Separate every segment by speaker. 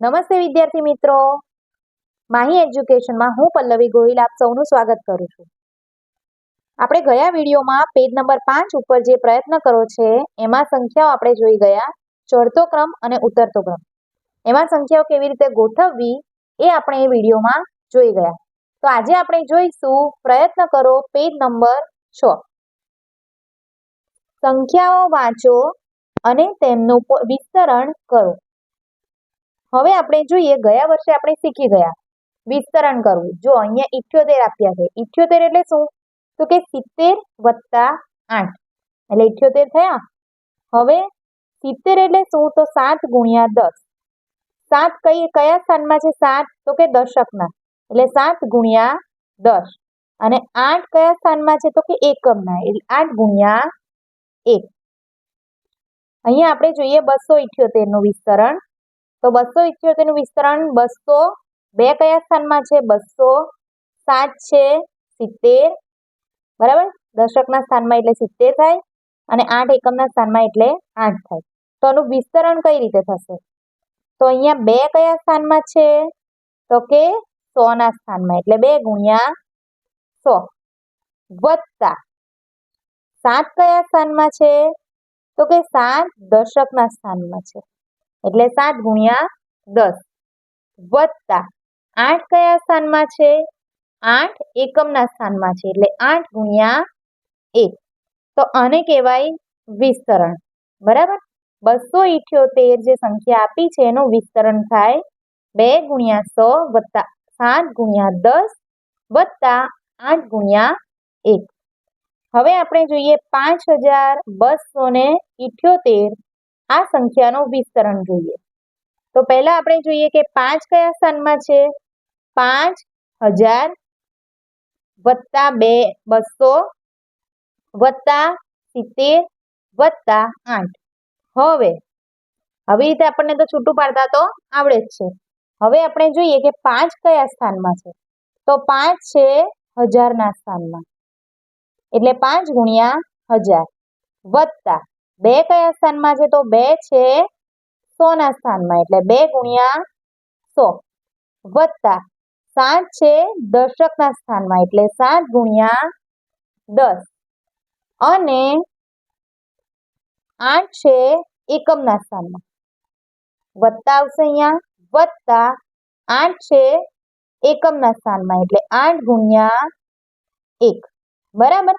Speaker 1: નમસ્તે વિદ્યાર્થી મિત્રો. માહી એજ્યુકેશનમાં હું પલ્લવી ગોહિલ આપ સૌનું સ્વાગત કરું છું. આપણે ગયા વિડીયોમાં પેજ નંબર પાંચ ઉપર જે પ્રયત્ન કરો છે, એમાં સંખ્યાઓ આપણે જોઈ ગયા. ચડતો ક્રમ અને ઉતરતો ક્રમ. એમાં સંખ્યાઓ કેવી રીતે ગોઠવવી એ આપણે એ વિડીયોમાં જોઈ ગયા. તો આજે આપણે જોઈશું પ્રયત્ન કરો પેજ નંબર છ. સંખ્યાઓ વાંચો અને તેમનું વિસ્તરણ કરો. હવે આપણે જોઈએ ગયા વર્ષે આપણે શીખી ગયા. વિસ્તરણ કરવું. જો અહીંયા ઇઠ્યોતેર આપ્યા છે. ઇઠ્યોતેર એટલે શું? તો કે સિત્તેર વત્તા આઠ. એટલે ઇઠ્યોતેર થયા. હવે સિત્તેર એટલે શું? તો સાત ગુણ્યા દસ. સાત કઈ, કયા સ્થાનમાં છે સાત? તો કે દશકના. એટલે સાત ગુણ્યા દસ. અને આઠ કયા સ્થાનમાં છે? તો કે એકમના. એટલે આઠ ગુણ્યા એક. અહીંયા આપણે જોઈએ બસો ઇઠ્યોતેરનું વિસ્તરણ. તો બસો ઇઠ્યોતેરનું વિસ્તરણ બસો બે કયા સ્થાનમાં છે? બસો સાત છે, સિત્તેર. બરાબર? દશકના સ્થાનમાં એટલે સિત્તેર થાય અને આઠ એકમના સ્થાનમાં એટલે આઠ થાય. તો આનું વિસ્તરણ કઈ રીતે થશે? તો અહીંયા બે કયા સ્થાનમાં છે? તો કે સો ના સ્થાનમાં, એટલે બે ગુણ્યા સો. વત્તા સાત કયા સ્થાનમાં છે? તો કે સાત દશકના સ્થાનમાં છે. એટલે સાત ગુણ્યા દસ. વત્તા આઠ કયા સ્થાનમાં છે? આઠ એકમના સ્થાનમાં છે. એટલે આઠ ગુણ્યા એક. તો આને કહેવાય વિસ્તરણ. બરાબર? બસો ઇઠ્યોતેર જે સંખ્યા આપી છે, એનું વિસ્તરણ થાય બે ગુણ્યા સો વત્તા સાત ગુણ્યા દસ વત્તા આઠ ગુણ્યા એક. હવે આપણે જોઈએ પાંચ હજાર બસો ને ઇઠ્યોતેર આ સંખ્યાનું વિસ્તરણ જોઈએ. તો પહેલા આપણે જોઈએ કે પાંચ કયા સ્થાનમાં છે? પાંચ હજાર વત્તા બે, બસો વત્તા સિત્તેર વત્તા આઠ. હવે, આવી રીતે આપણને તો છૂટું પાડતા તો આવડે જ છે. હવે આપણે જોઈએ કે પાંચ કયા સ્થાનમાં છે? તો પાંચ છે હજારના સ્થાનમાં. એટલે પાંચ ગુણ્યા હજાર વત્તા બે કયા સ્થાનમાં છે? તો બે છે સો ના સ્થાનમાં, એટલે બે ગુણ્યા સો. વત્તા સાત છે દશકના સ્થાનમાં, એટલે સાત ગુણ્યા દસ. અને આઠ છે એકમના સ્થાનમાં. વત્તા આવશે અહીંયા? વત્તા આઠ છે એકમના સ્થાનમાં, એટલે આઠ ગુણ્યા એક. બરાબર?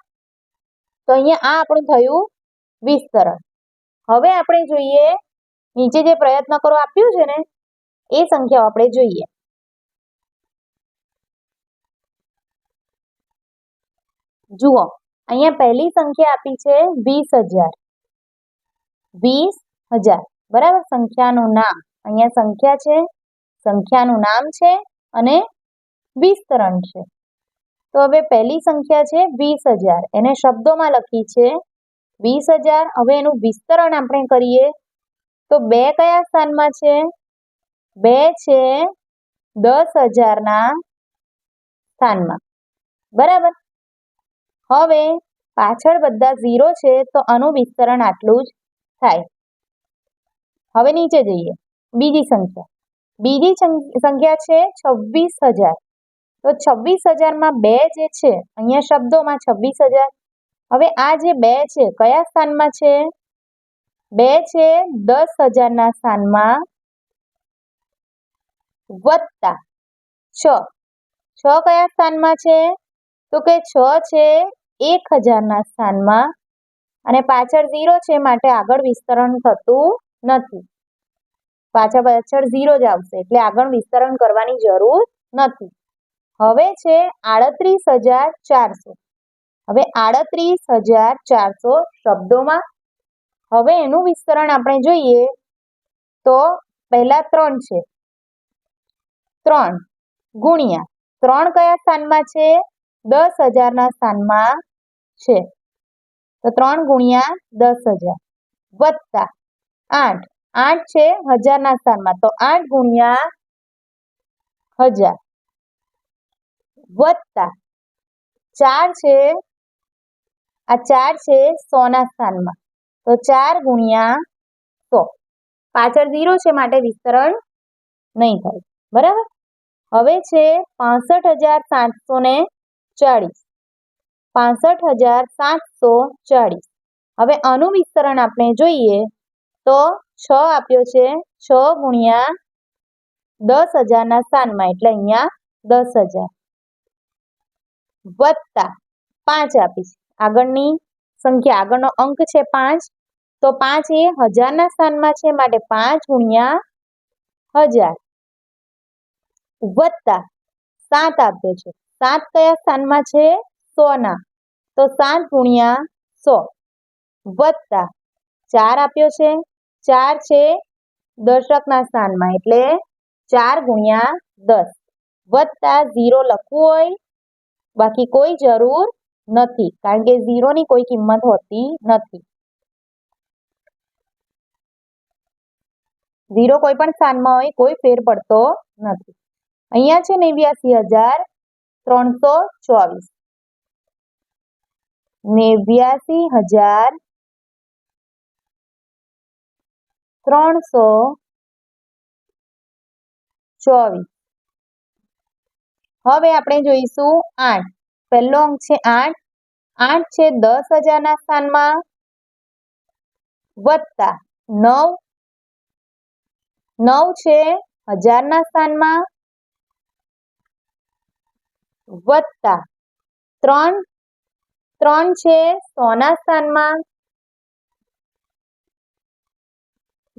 Speaker 1: તો અહીંયા આ આપણું થયું વિસ્તરણ. હવે આપણે જોઈએ, નીચે જે પ્રયત્ન કરો આપ્યું છે ને, એ સંખ્યાઓ આપણે જોઈએ. જુઓ, અહીંયા પહેલી સંખ્યા આપી છે વીસ હજાર. વીસ હજાર. બરાબર? સંખ્યાનું નામ. અહીંયા સંખ્યા છે, સંખ્યાનું નામ છે અને વિસ્તરણ છે. તો હવે પહેલી સંખ્યા છે વીસ હજાર. એને શબ્દોમાં લખી છે વીસ હજાર. હવે એનું વિસ્તરણ આપણે કરીએ. તો બે કયા સ્થાનમાં છે? બે છે દસ હજારના સ્થાનમાં. બરાબર? હવે પાછળ બધા ઝીરો છે તો આનું વિસ્તરણ આટલું જ થાય. હવે નીચે જઈએ. બીજી સંખ્યા. બીજી સંખ્યા છે છવ્વીસ હજાર. તો છવ્વીસ હજારમાં બે જે છે, અહીંયા શબ્દોમાં છવ્વીસ હજાર હવે આ જે બે છે, કયા સ્થાનમાં છે? બે છે દસ હજારના સ્થાનમાં વત્તા. છ. છ કયા સ્થાનમાં છે? તો કે છ છે એક હજારના સ્થાનમાં. અને પાછળ ઝીરો છે માટે આગળ વિસ્તરણ થતું નથી. પાછળ પાછળ ઝીરો જ આવશે, એટલે આગળ વિસ્તરણ કરવાની જરૂર નથી. હવે છે આડત્રીસ હજાર ચારસો. હવે આડત્રીસ હજાર ચારસો શબ્દોમાં. હવે એનું વિસ્તરણ આપણે જોઈએ તો પહેલા ત્રણ છે. ત્રણ ગુણ્યા. ત્રણ કયા સ્થાનમાં છે? દસ હજારના સ્થાનમાં છે. તો ત્રણ ગુણ્યા દસ હજાર. વત્તા આઠ. આઠ છે હજારના સ્થાનમાં. તો આઠ ગુણ્યા હજાર. વત્તા ચાર છે આ ચાર છે સોના સ્થાનમાં. તો ચાર ગુણ્યા સો. પાછળ ઝીરો છે માટે વિસ્તરણ નહીં થાય. બરાબર? હવે છે પાસઠ હજાર સાતસો ને ચાળીસ. પાસઠ હજાર સાતસો ચાળીસ. હવે આનું વિસ્તરણ આપણે જોઈએ તો છ આપ્યો છે છ ગુણ્યા દસ હજારના સ્થાનમાં એટલે અહીંયા દસ હજાર. વત્તા પાંચ આપી છે. આગળની સંખ્યા, આગળનો અંક છે પાંચ. તો પાંચ એ હજારના સ્થાનમાં છે, માટે પાંચ ગુણ્યા હજાર. વત્તા સાત આપ્યો છે. સાત કયા સ્થાનમાં છે? સોના. તો સાત ગુણ્યા સો. વત્તા ચાર આપ્યો છે. ચાર છે દર્શકના સ્થાનમાં, એટલે ચાર ગુણ્યા દસ. વત્તા ઝીરો લખવું હોય, બાકી કોઈ જરૂર નથી. કારણ કે ઝીરોની કોઈ કિંમત હોતી નથી. ઝીરો કોઈ પણ સ્થાનમાં હોય, કોઈ ફેર પડતો નથી. અહીંયા છે નેવ્યાસી હજાર ત્રણસો ચોવીસ. નેવ્યાસી હજાર ત્રણસો ચોવીસ. હવે આપણે જોઈશું આઠ. પહેલો અંક છે આઠ. આઠ છે દસ હજારના સ્થાનમાં. વત્તા નવ. નવ છે હજારના સ્થાનમાં. વત્તા ત્રણ. ત્રણ છે સોના સ્થાનમાં.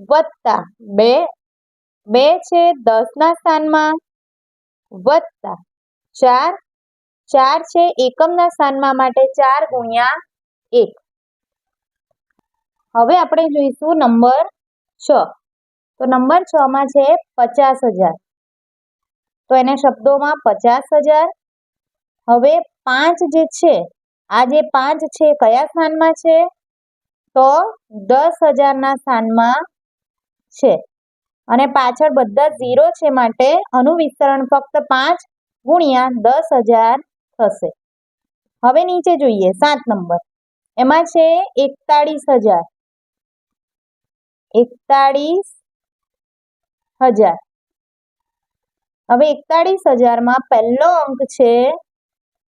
Speaker 1: વત્તા બે. બે છે દસના સ્થાનમાં. વત્તા ચાર. ચાર છે, એકમના સ્થાનમાં માટે ચાર ગુણ્યા એક. હવે આપણે જોઈશું નંબર છ. તો નંબર છ માં છે પચાસ હજાર. તો એને શબ્દોમાં પચાસ હજાર. હવે પાંચ જે છે, આ જે પાંચ છે કયા સ્થાનમાં છે? તો દસ હજારના સ્થાનમાં છે. અને પાછળ બધા ઝીરો છે માટે અનુવિસ્તરણ ફક્ત પાંચ ગુણ્યા દસ હજાર થશે. હવે નીચે જોઈએ, સાત નંબર. એમાં છે એકતાળીસ હજાર. એકતાળીસ હજાર. હવે એકતાળીસ હજારમાં પહેલો અંક છે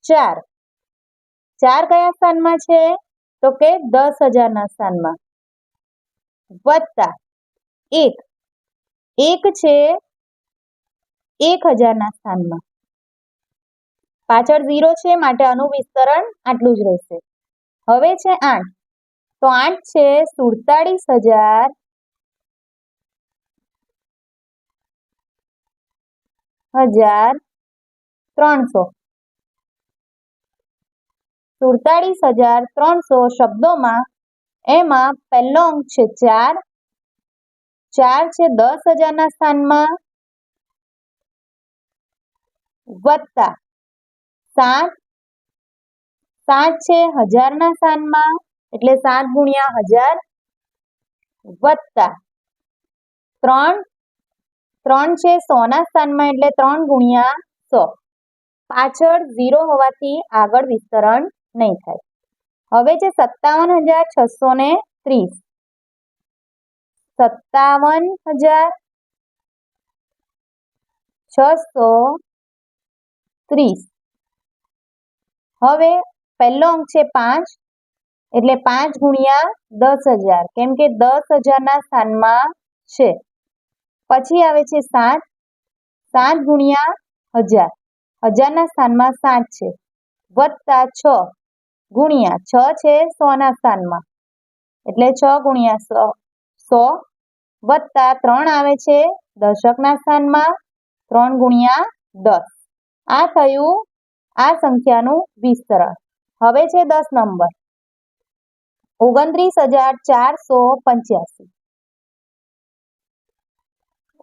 Speaker 1: ચાર. ચાર કયા સ્થાનમાં છે? તો કે દસ હજારના સ્થાનમાં. વત્તા એક. એક છે એક હજારના સ્થાનમાં. પાછળ ઝીરો છે, માટે આનું વિસ્તરણ આટલું જ રહેશે. હવે છે આઠ. તો આઠ છે સુડતાળીસ હજાર હજાર ત્રણસો. સુડતાળીસ હજાર ત્રણસો શબ્દોમાં એમાં પહેલો અંક છે ચાર. ચાર છે દસ હજારના સ્થાનમાં વત્તા. સાત. સાત છે હજારના સ્થાનમાં એટલે સાત ગુણ્યા હજાર વત્તા. ત્રણ. ત્રણ છે સોના સ્થાનમાં એટલે ત્રણ ગુણ્યા સો. પાછળ ઝીરો હોવાથી આગળ વિસ્તરણ નહીં થાય. હવે છે સત્તાવન હજાર છસો ને ત્રીસ. સત્તાવન હજાર છસો ત્રીસ. હવે પહેલો અંક છે પાંચ, એટલે પાંચ ગુણ્યા દસ હજાર, કેમ કે દસ હજારના સ્થાનમાં છે. પછી આવે છે સાત સાત ગુણ્યા હજાર, હજારના સ્થાનમાં સાત છે, વત્તા છ ગુણ્યા છ છે સોના સ્થાનમાં, એટલે છ ગુણ્યા સો સો વત્તા ત્રણ આવે છે દશકના સ્થાનમાં, ત્રણ ગુણ્યા દસ. આ થયું આ સંખ્યાનું વિસ્તરણ. હવે છે દસ નંબર. ઓગણત્રીસ હજાર ચારસો પંચ્યાસી.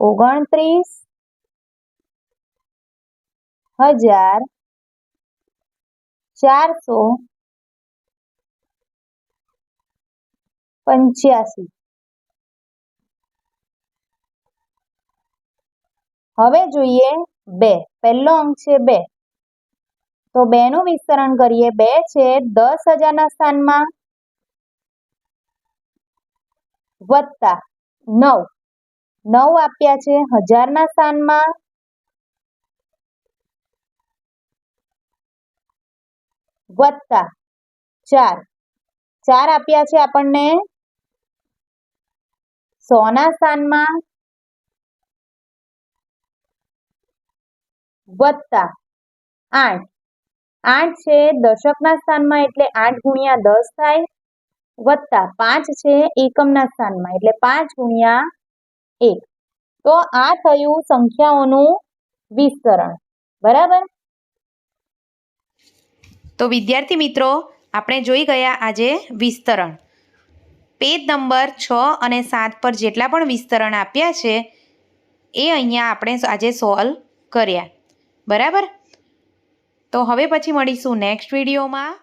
Speaker 1: ઓગણત્રીસ હજાર ચારસો પંચ્યાસી. હવે જોઈએ બે. પહેલો અંક છે બે. તો બે નું વિસ્તરણ કરીએ. બે છે દસ હજારના સ્થાનમાં. વત્તા નવ. નવ આપ્યા છે હજારના સ્થાનમાં. વત્તા ચાર. ચાર આપ્યા છે આપણને સોના સ્થાનમાં. વત્તા આઠ. આઠ છે, દશકના સ્થાનમાં એટલે આઠ ગુણ્યા દસ થાય, વત્તા પાંચ છે, એકમના સ્થાનમાં એટલે પાંચ ગુણ્યા એક. તો આ થયું સંખ્યાઓનું વિસ્તરણ. બરાબર?
Speaker 2: તો વિદ્યાર્થી મિત્રો, આપણે જોઈ ગયા આજે વિસ્તરણ. પેજ નંબર છ અને સાત પર જેટલા પણ વિસ્તરણ આપ્યા છે, એ અહીંયા આપણે આજે સોલ્વ કર્યા. બરાબર? તો હવે પછી મળીશું નેક્સ્ટ વિડીયોમાં